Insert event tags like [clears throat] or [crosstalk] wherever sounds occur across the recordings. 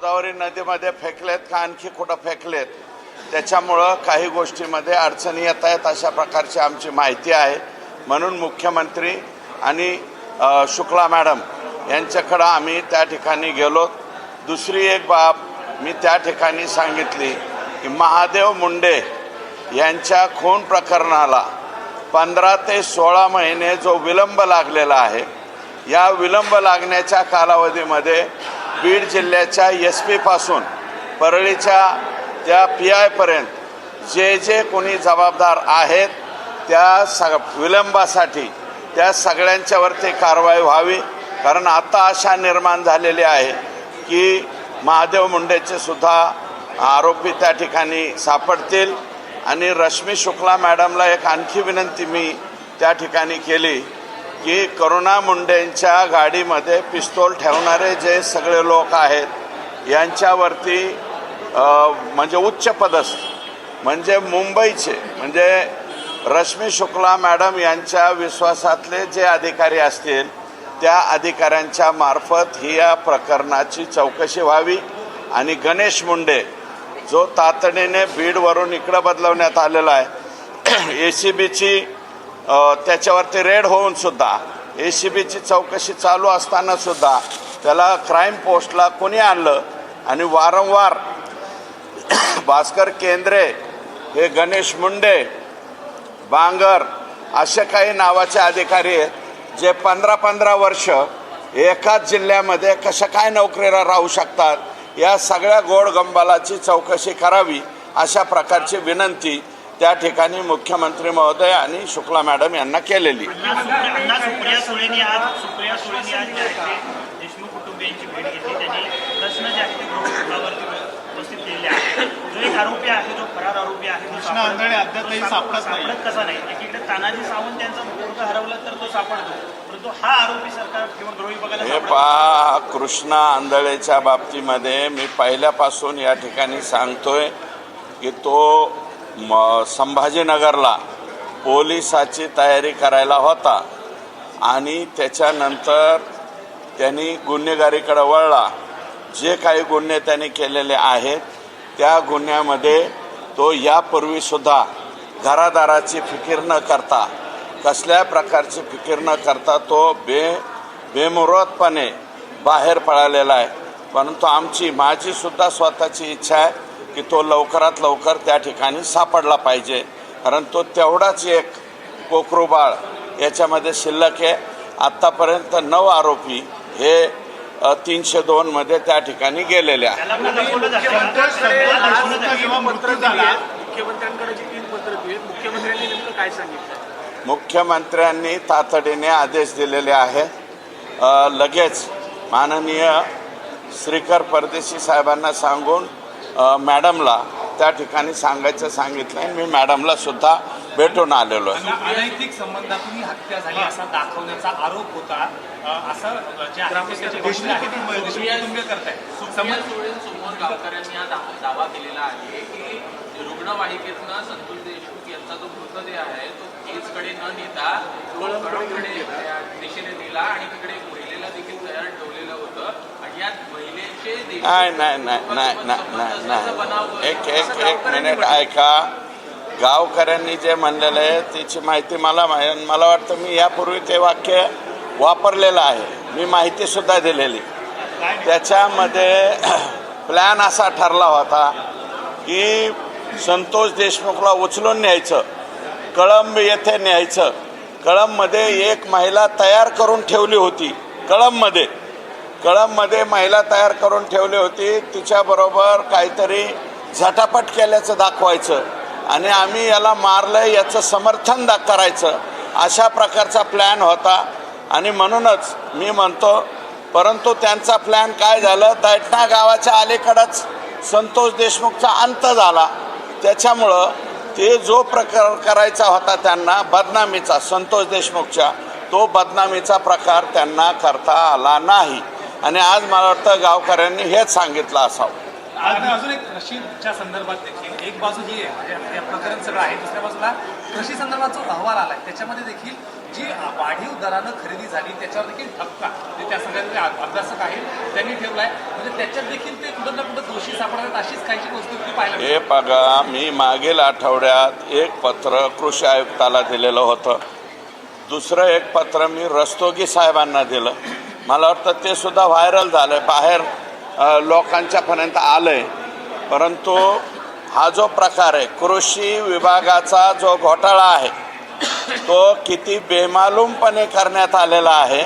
गोदावरी नदीमध्ये फेकलेत का आणखी कुठं फेकलेत? त्याच्यामुळं काही गोष्टीमध्ये अडचणी येत आहेत अशा प्रकारची आमची माहिती आहे. म्हणून मुख्यमंत्री आणि शुक्ला मॅडम यांच्याकडं आम्ही त्या ठिकाणी गेलो. दुसरी एक बाब मी त्या ठिकाणी सांगितली की महादेव मुंडे यांच्या खून प्रकरणाला पंधरा ते सोळा महिने जो विलंब लागलेला आहे या विलंब लागण्याच्या कालावधीमध्ये बीड जिल्ह्याच्या एस पीपासून परळीच्या त्या पी आयपर्यंत जे जे कोणी जबाबदार आहेत त्या सग विलंबासाठी त्या सगळ्यांच्यावरती कारवाई व्हावी. कारण आता आशा निर्माण झालेली आहे की महादेव मुंडेचे सुद्धा आरोपी त्या ठिकाणी सापडतील. आणि रश्मी शुक्ला मॅडमला एक आणखी विनंती मी त्या ठिकाणी केली की करुणा मुंडेंच्या गाडीमध्ये पिस्तोल ठेवणारे जे सगळे लोक आहेत यांच्यावरती म्हणजे उच्च पदस्थ म्हणजे मुंबईचे म्हणजे रश्मी शुक्ला मॅडम यांच्या विश्वासातले जे अधिकारी असतील त्या अधिकाऱ्यांच्या मार्फत ही या प्रकरणाची चौकशी व्हावी. आणि गणेश मुंडे जो तातडीने बीडवरून इकडं बदलवण्यात आलेला आहे ए सी बीची त्याच्यावरती रेड होऊन सुद्धा ए सी बीची चौकशी चालू असताना सुद्धा त्याला क्राईम पोस्टला कोणी आणलं? आणि वारंवार भास्कर केंद्रे हे गणेश मुंडे बांगर असे काही नावाचे अधिकारी आहेत जे पंधरा पंधरा वर्ष एकाच जिल्ह्यामध्ये कशा काय नोकरीला राहू शकतात या सगळ्या गोड गंबालाची चौकशी करावी अशा प्रकारची विनंती त्या ठिकाणी मुख्यमंत्री महोदय आणि शुक्ला मॅडम यांना केलेली. अण्णा सुप्रिया सुळेंनी आज सुप्रिया सुळेंनी आज जे आहे ते देशमुख कुटुंबियांची भेट घेतली. त्यांनी प्रश्न जे आहे ते गृहकृषावरती उपस्थित केलेले आहे जो एक आरोपी आहे जो फरार आरोपी आहे तो कृष्णा सापड- आंधळे अद्यापही तो साप- सापडत नाही. सापडत कसा नाही? एकीकडे तानाजी सावंत यांचा मुलगा हरवला तर तो सापडतो. परंतु हा आरोपी सरकार किंवा हे पहा कृष्णा आंधळेच्या बाबतीमध्ये मी पहिल्यापासून या ठिकाणी सांगतोय की तो म संभाजीनगरला पोलिसाची तयारी करायला होता. आणि त्याच्यानंतर त्यांनी गुन्हेगारीकडे वळला. जे काही गुन्हे त्यांनी केलेले आहेत त्या गुन्ह्यामध्ये तो यापूर्वीसुद्धा घरादाराची फिकीर न करता कसल्या प्रकारची फिकीर न करता तो बे बेमुरतपणे बाहेर पळालेला आहे. परंतु आमची माझीसुद्धा स्वतःची इच्छा आहे की तो लवकरात लवकर त्या ठिकाणी सापडला पाहिजे. कारण तो तेवढाच एक कोकरू बाळ याच्यामध्ये शिल्लक आहे. आत्तापर्यंत नऊ आरोपी हे तीनशे दोनमध्ये त्या ठिकाणी गेलेले आहेत. मुख्यमंत्र्यांनी नेमकं काय सांगितलं? मुख्यमंत्र्यांनी तातडीने आदेश दिलेले आहे. लगेच माननीय श्रीकर परदेशी साहेबांना सांगून मॅडमला त्या ठिकाणी सांगायचं सांगितलं आहे मी मॅडमला सुद्धा भेटून आलेलो आहे. अनैतिक संबंधातून हत्या झाली असा दाखवण्याचा आरोप होता. असं जे आहे गावकऱ्यांनी हा दावा केलेला आहे की रुग्णवाहिकेतनं संतोष देशमुख यांचा जो मृतदेह आहे तो केजकडे न नेता तो कळमकडे त्या दिशेने नेला आणि तिकडे महिलेला देखील तयार ठेवलेलं होतं. नाही नाही नाही नाही नाही नाही एक एक एक मिनिट ऐका. गावकऱ्यांनी जे म्हणलेलं आहे त्याची माहिती मला मला वाटतं मी यापूर्वी ते वाक्य वापरलेलं आहे. मी माहितीसुद्धा दिलेली. त्याच्यामध्ये [clears throat] प्लॅन असा ठरला होता की संतोष देशमुखला उचलून न्यायचं कळंब येथे न्यायचं. कळंबमध्ये एक महिला तयार करून ठेवली होती कळंबमध्ये. कळंबमध्ये महिला तयार करून ठेवली होती. तिच्याबरोबर काहीतरी झटापट केल्याचं दाखवायचं. आणि आम्ही याला मारलं याचं समर्थन दा करायचं. अशा प्रकारचा प्लॅन होता. आणि म्हणूनच मी म्हणतो परंतु त्यांचा प्लॅन काय झालं? दैठणा गावाच्या अलीकडंच संतोष देशमुखचा अंत झाला. त्याच्यामुळं ते जो प्रकार करायचा होता त्यांना बदनामीचा संतोष देशमुखच्या तो बदनामीचा प्रकार त्यांना करता आला नाही. आणि आज मला वाटतं गावकऱ्यांनी हेच सांगितलं असावं. अजून एक कृषीच्या संदर्भात देखील एक बाजू आहे म्हणजे हे प्रकरण सगळं आहे दुसऱ्या बाजूला कृषी संदर्भात जो अहवाल आलाय. त्याच्यामध्ये देखील जी वाढीव दरानं खरेदी झाली त्याच्यावर देखील ठपका. जे त्या संघाचे अभ्यासक आहेत त्यांनी ठेवलाय. म्हणजे त्याच्यात देखील ते कुठं ना कुठं दोषी सापडतात अशीच काहीची पाहायला मिळते. हे बघा मी मागील आठवड्यात एक पत्र कृषी आयुक्ताला दिलेलं होतं. दुसरं एक पत्र मी रस्तोगी साहेबांना दिलं. मला वाटतं ते सुद्धा व्हायरल झालं आहे बाहेर लोकांच्यापर्यंत आलं आहे परंतु हा जो प्रकार आहे कृषी विभागाचा जो घोटाळा आहे तो किती बेमालूमपणे करण्यात आलेला आहे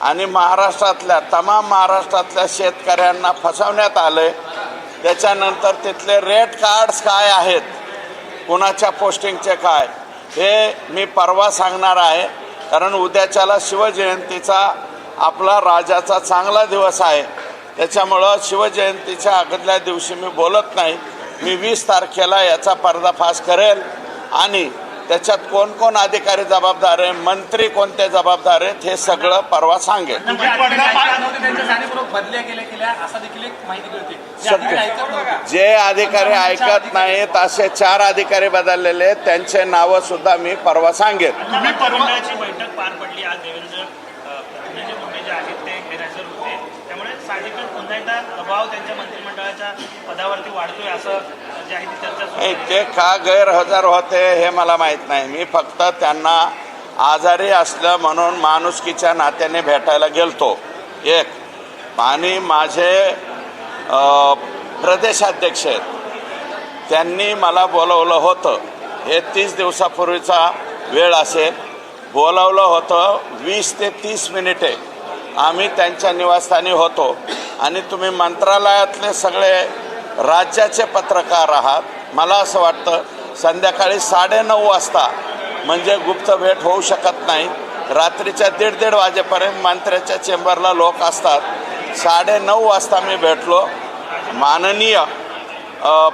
आणि महाराष्ट्रातल्या तमाम महाराष्ट्रातल्या शेतकऱ्यांना फसवण्यात आलं आहे त्याच्यानंतर तिथले रेट कार्ड्स काय आहेत? कुणाच्या पोस्टिंगचे काय? हे मी परवा सांगणार आहे. कारण उद्याच्याला शिवजयंतीचा आपला राजाचा चांगला दिवस आहे. त्याच्यामुळं शिवजयंतीच्या अगोदल्या दिवशी मी बोलत नाही. मी वीस तारखेला याचा पर्दाफाश करेल. आणि त्याच्यात कोण कोण अधिकारी जबाबदार आहे मंत्री कोणते जबाबदार आहेत हे सगळं परवा सांगेल. जे अधिकारी ऐकत नव्हते, त्यांच्या जाणीवपूर्वक बदल्या केल्या गेल्या असा देखील एक माहिती मिळते. जे अधिकारी ऐकत नाहीत असे चार अधिकारी बदललेले आहेत त्यांचे नावं सुद्धा मी परवा सांगेन तुम्ही मंडळाची बैठक पार पडली आज देवेंद्र अ, धनंजय मुंडे जे आहेत ते गैरहजर होते त्यामुळे साहजिकच पुन्हा दबाव त्यांच्या मंत्रिमंडळाच्या पदावरती वाढतोय असं जे आहे ती चर्चा का गैरहजर होते हे मला माहीत नाही. मी फक्त त्यांना आजारी असलं म्हणून माणुसकीच्या नात्याने भेटायला गेलतो. एक. आणि माझे प्रदेशाध्यक्ष आहेत. त्यांनी मला बोलवलं होतं. हे तीस दिवसापूर्वीचा वेळ असेल. बोलवलं होतं वीस ते तीस मिनिटे. आम्ही त्यांच्या निवासस्थानी होतो. आणि तुम्ही मंत्रालयातले सगळे राज्याचे पत्रकार आहात. मला असं वाटतं संध्याकाळी साडेनऊ वाजता म्हणजे गुप्त भेट होऊ शकत नाही. रात्रीच्या दीड दीड वाजेपर्यंत मंत्र्याच्या चेंबरला लोक असतात. साडेनऊ वाजता मी भेटलो. माननीय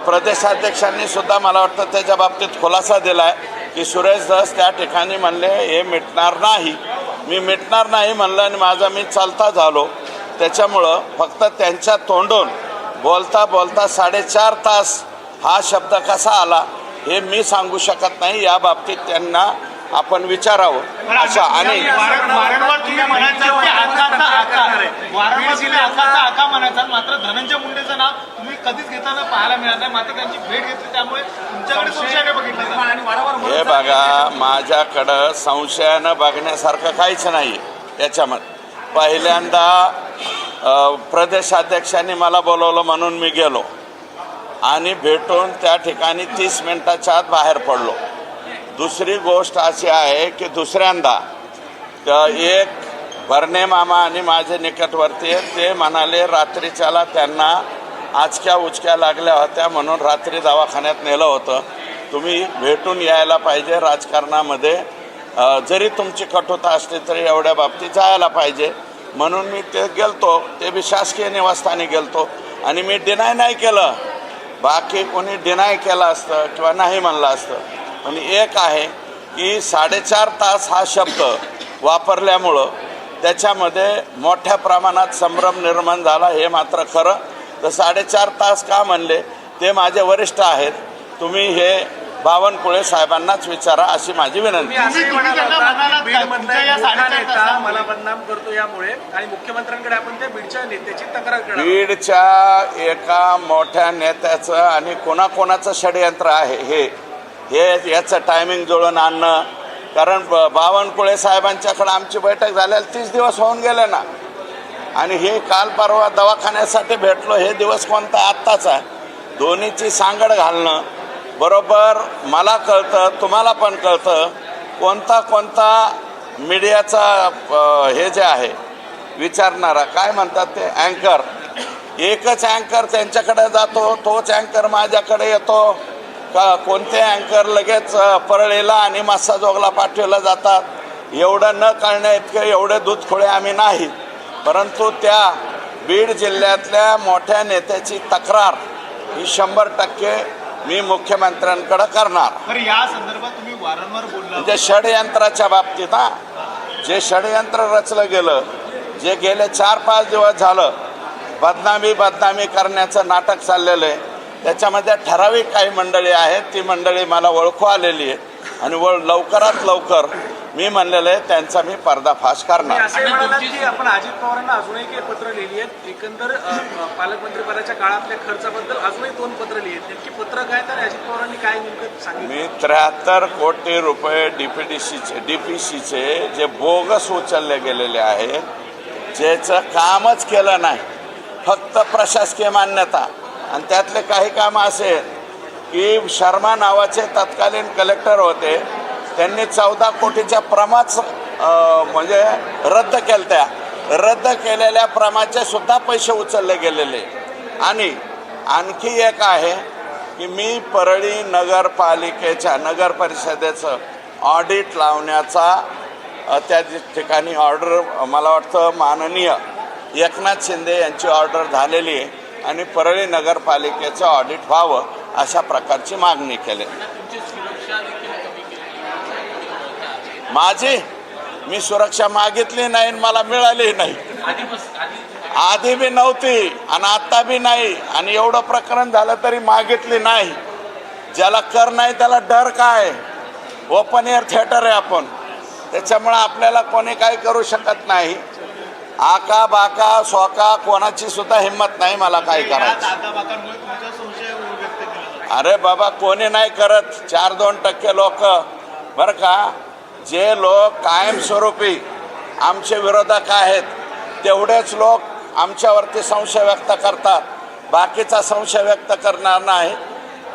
प्रदेशाध्यक्षांनी सुद्धा मला वाटतं त्याच्या बाबतीत खुलासा दिला आहे की सुरेश धस त्या ठिकाणी म्हणले हे मिटणार नाही. मी मिटणार नाही म्हणलं आणि माझा मी चालता झालो. त्याच्यामुळं फक्त त्यांच्या तोंडून बोलता बोलता साडेचार तास हा शब्द कसा आला हे मी सांगू शकत नाही. या बाबतीत त्यांना आपण विचारावं. अशा आणि वारं- वारंवार तुम्ही म्हणायचं की आकाचा आका वारंवार तुम्ही आकाचा आका म्हणायचा. मात्र धनंजय मुंडेचं नाव तुम्ही कधीच घेताना पाहायला मिळालं नाही. मात्र त्यांची भेट घेतली. त्यामुळे तुमच्याकडे संशयाने बघितलं जातं. आणि वारंवार म्हणत हे बघा माझ्याकडं संशयानं बघण्यासारखं काहीच नाही. याच्यामध्ये पहिल्यांदा प्रदेशाध्यक्षांनी मला बोलवलं म्हणून मी गेलो. आणि भेटून त्या ठिकाणी तीस मिनटाच्या आत बाहेर पडलो. दुसरी गोष्ट अशी आहे की दुसऱ्यांदा एक भरणे मामा आणि माझे निकटवर्तीय ते म्हणाले रात्रीच्याला त्यांना आचक्या उचक्या लागल्या होत्या म्हणून रात्री दवाखान्यात नेलं होतं. तुम्ही भेटून यायला पाहिजे राजकारणामध्ये. जरी तुमची कठोरता असली तरी एवढ्या बाबतीत जायला पाहिजे. म्हणून मी ते गेलतो. ते बी शासकीय निवासस्थानी गेलतो. आणि मी डिनाय नाही केलं. बाकी कोणी डिनाय केलं असतं किंवा नाही म्हणलं असतं. पण एक आहे की साडेचार तास हा शब्द वापरल्यामुळं त्याच्यामध्ये मोठ्या प्रमाणात संभ्रम निर्माण झाला. हे मात्र खरं. तर साडेचार तास का म्हणले? ते माझे वरिष्ठ आहेत. तुम्ही हे बावनकुळे साहेबांनाच विचारा अशी माझी विनंती. बीडच्या नेत्याची तक्रार करणार बीडच्या एका मोठ्या नेत्याचं आणि कोणाकोणाचं षडयंत्र आहे हे हे याचं टायमिंग जुळून आणणं. कारण ब- बावनकुळे साहेबांच्याकडे आमची बैठक झाल्याला तीस दिवस होऊन गेले ना. आणि हे काल परवा दवाखान्यासाठी भेटलो हे दिवस कोणता आत्ताच आहे. दोन्हीची सांगड घालणं. बरोबर मला कळतं तुम्हाला पण कळतं कोणता कोणता मीडियाचा हे जे आहे विचारणारा काय म्हणतात ते अँकर एकच अँकर त्यांच्याकडे जातो तोच अँकर माझ्याकडे येतो. का कोणते अँकर लगेच परळीला आणि मासाजोगला पाठवला जातात. एवढं न कळण्या इतके एवढे दूधखोळे आम्ही नाही. परंतु त्या बीड जिल्ह्यातल्या मोठ्या नेत्याची तक्रार ही शंभर टक्के मी मुख्यमंत्र्यांकडे करणार. या संदर्भात तुम्ही वारंवार म्हणजे षडयंत्राच्या बाबतीत हा. जे षडयंत्र रचलं गेलं जे गेले चार पाच दिवस झालं बदनामी बदनामी करण्याचं नाटक चाललेलं आहे. त्याच्यामध्ये ठराविक काही मंडळी आहेत ती मंडळी मला ओळखू आलेली आहे आणि व लवकरात लवकर मी म्हणलेलं आहे त्यांचा मी पर्दाफाश करणार. आपण अजित पवारांना अजूनही काही पत्र लिहिली आहेत. एकंदर पालकमंत्रीपदाच्या काळातल्या खर्चाबद्दल अजूनही दोन पत्र लिहिली आहेत. नेमकी पत्र काय तर अजित पवारांनी काय नेमकं सांगितलं? मी त्र्याहत्तर कोटी रुपये डीपीडीसीचे डीपीसीचे जे बोगस उचलले गेलेले आहे ज्याचं कामच केलं नाही. फक्त प्रशासकीय मान्यता. आणि त्यातले काही कामं असे की शर्मा नावाचे तत्कालीन कलेक्टर होते. त्यांनी चौदा कोटीच्या प्रमाच म्हणजे रद्द केल्या त्या रद्द केलेल्या प्रमाचे सुद्धा पैसे उचलले गेलेले. आणि आणखी एक आहे की मी परळी नगरपालिकेच्या नगर परिषदेचं ऑडिट लावण्याचा त्या ठिकाणी ऑर्डर मला वाटतं माननीय एकनाथ शिंदे यांची ऑर्डर झालेली आहे. आणि परळी नगरपालिकेचं ऑडिट व्हावं. अशा प्रकारची मागणी केली. माझी? मी सुरक्षा मागितली नाही आणि मला मिळाली नाही. आधी बी नव्हती आणि आता बी नाही. आणि एवढं प्रकरण झालं तरी मागितली नाही. ज्याला कर नाही त्याला डर काय? ओपन एअर थिएटर आहे आपण. त्याच्यामुळं आपल्याला कोणी काही करू शकत नाही. आका बाका सोका कोणाची सुद्धा हिंमत नाही मला काय करायचं दादाबाकांमुळे तुमचा संशय व्यक्त केला जातो अरे बाबा कोणी नाही करत. चार दोन टक्के लोक. बरं का? जे लोक कायमस्वरूपी आमचे विरोधक आहेत तेवढेच लोक आमच्यावरती संशय व्यक्त करतात. बाकीचा संशय व्यक्त करणार नाही.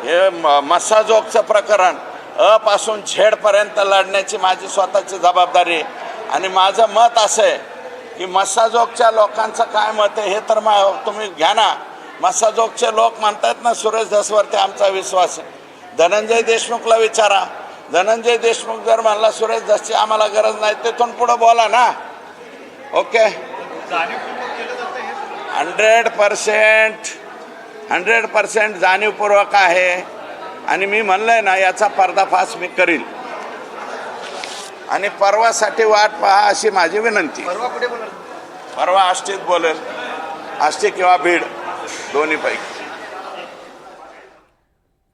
हे म- मस्साजोगचं प्रकरण अपासून झेडपर्यंत लढण्याची माझी स्वतःची जबाबदारी आहे. आणि माझं मत असं आहे की मस्साजोगच्या लोकांचं काय मत आहे हे तर मा तुम्ही घ्या ना. मस्साजोगचे लोक म्हणतात ना सुरेश धसवरती आमचा विश्वास आहे. धनंजय देशमुखला विचारा. धनंजय देशमुख जर म्हणला सुरेश धसची आम्हाला गरज नाही तिथून पुढं बोला ना. Okay? Hundred percent hundred percent जाणीवपूर्वक आहे. आणि मी म्हणलंय ना याचा पर्दाफाश मी करील. आणि परवासाठी वाट पहा अशी माझी विनंती. परवा आष्टीत बोलेल. आष्टी किंवा बीड. दोन्हीपैकी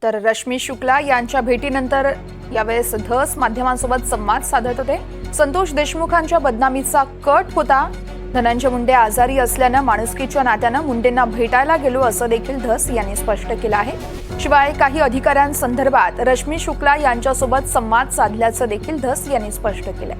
तर रश्मी शुक्ला यांच्या भेटीनंतर यावेळेस धस माध्यमांसोबत संवाद साधत होते. संतोष देशमुखांच्या बदनामीचा कट होता. धनंजय मुंडे आजारी असल्यानं माणुसकीच्या नात्यानं मुंडेंना भेटायला गेलो असं देखील धस यांनी स्पष्ट केलं आहे. शिवाय काही अधिकाऱ्यांसंदर्भात रश्मी शुक्ला यांच्यासोबत संवाद साधल्याचं देखील धस यांनी स्पष्ट केलंय.